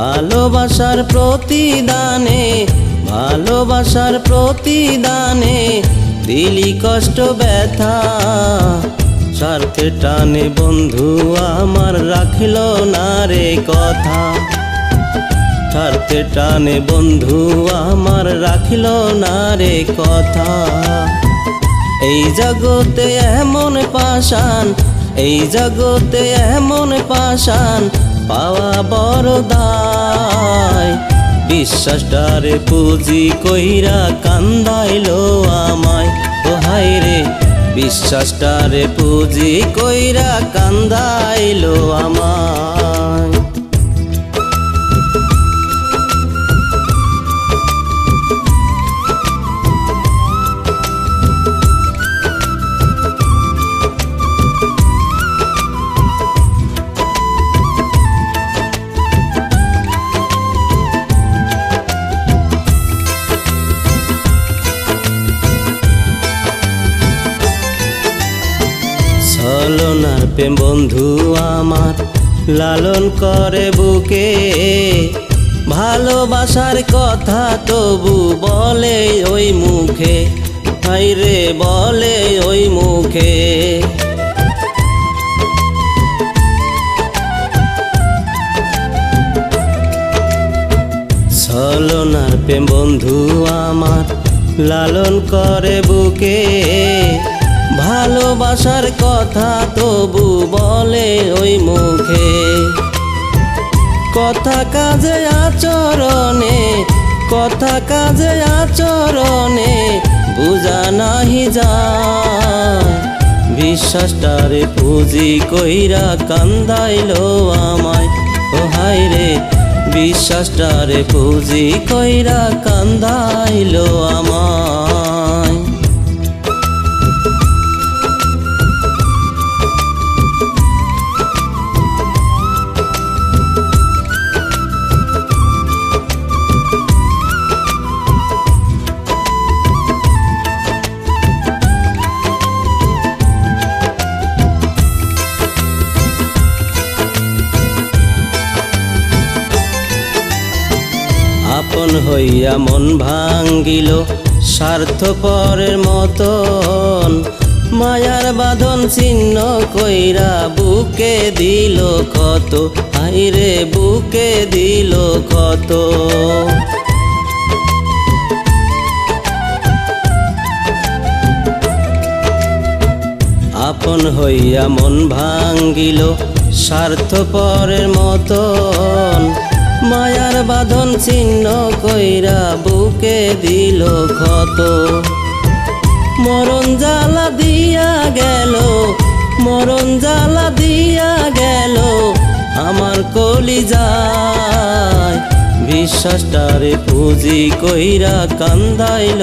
ভালোবাসার প্রতিদানে ভালোবাসার প্রতিদানে দিলি কষ্ট, ব্যথা, স্বার্থে টানে বন্ধু আমার রাখিল না রে কথা। স্বার্থে টানে বন্ধু আমার রাখিল না রে কথা। এই জগতে এমন পাশান এই জগতে এমন পাশান পাওয়া বড় দায়। বিশ্বাসটারে পুঁজি কইরা কান্দাইলো আমায়। ও হায় রে বিশ্বাসটারে পুঁজি কইরা কান্দাইলো আমায়। প্রেম বন্ধু আমার, লালন করে বুকে। ভালোবাসার কথা তবু বলে ওই মুখে রে বলে ওই মুখে। ছলনার প্রেম বন্ধু আমার, লালন করে বুকে। ভালোবাসার কথা তবু বলে ওই মুখে। কথা কাজে আচরণে, কথা কাজে আচরণে বুঝা নাহি যায়। বিশ্বাসটারে পুঁজি কইরা কান্দাইলো আমায়। ও হায় রে বিশ্বাসটারে পুঁজি কইরা কান্দাইলো আমায়। আপন হইয়া মন ভাঙ্গিল, স্বার্থপরের মতন। মায়ার বাঁধন চিহ্ন কইরা বুকে দিল কত আইরে বুকে দিল কত আপন হইয়া মন ভাঙ্গিল, স্বার্থপরের মতন। মায়ার বাঁধন চিহ্ন কইরা বুকে দিল ক্ষত। মরণ জ্বালা দিয়া গেল, মরণ জ্বালা দিয়া গেল, আমার কলি যায় বিশ্বাসটারে পুঁজি কইরা কান্দাইল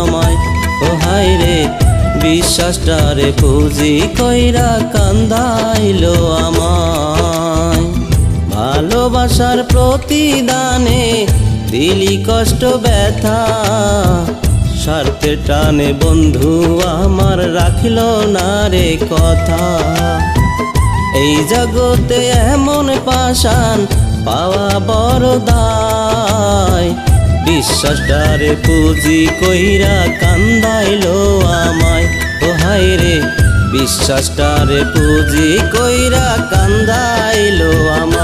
আমায়। ও হায় রে, বিশ্বাসটারে পুঁজি কইরা কান্দাইল আমায়। ভালোবাসার প্রতিদানে দিলি কষ্ট, ব্যথা স্বার্থে টানে বন্ধু আমার রাখিল না রে কথা। এই জগতে এমন পাশান পাওয়া বড় দায়। বিশ্বাসটারে পুঁজি কইরা কান্দাইলো আমায়। ও হায় রে বিশ্বাসটারে পুঁজি কইরা কান্দাইলো আমায়।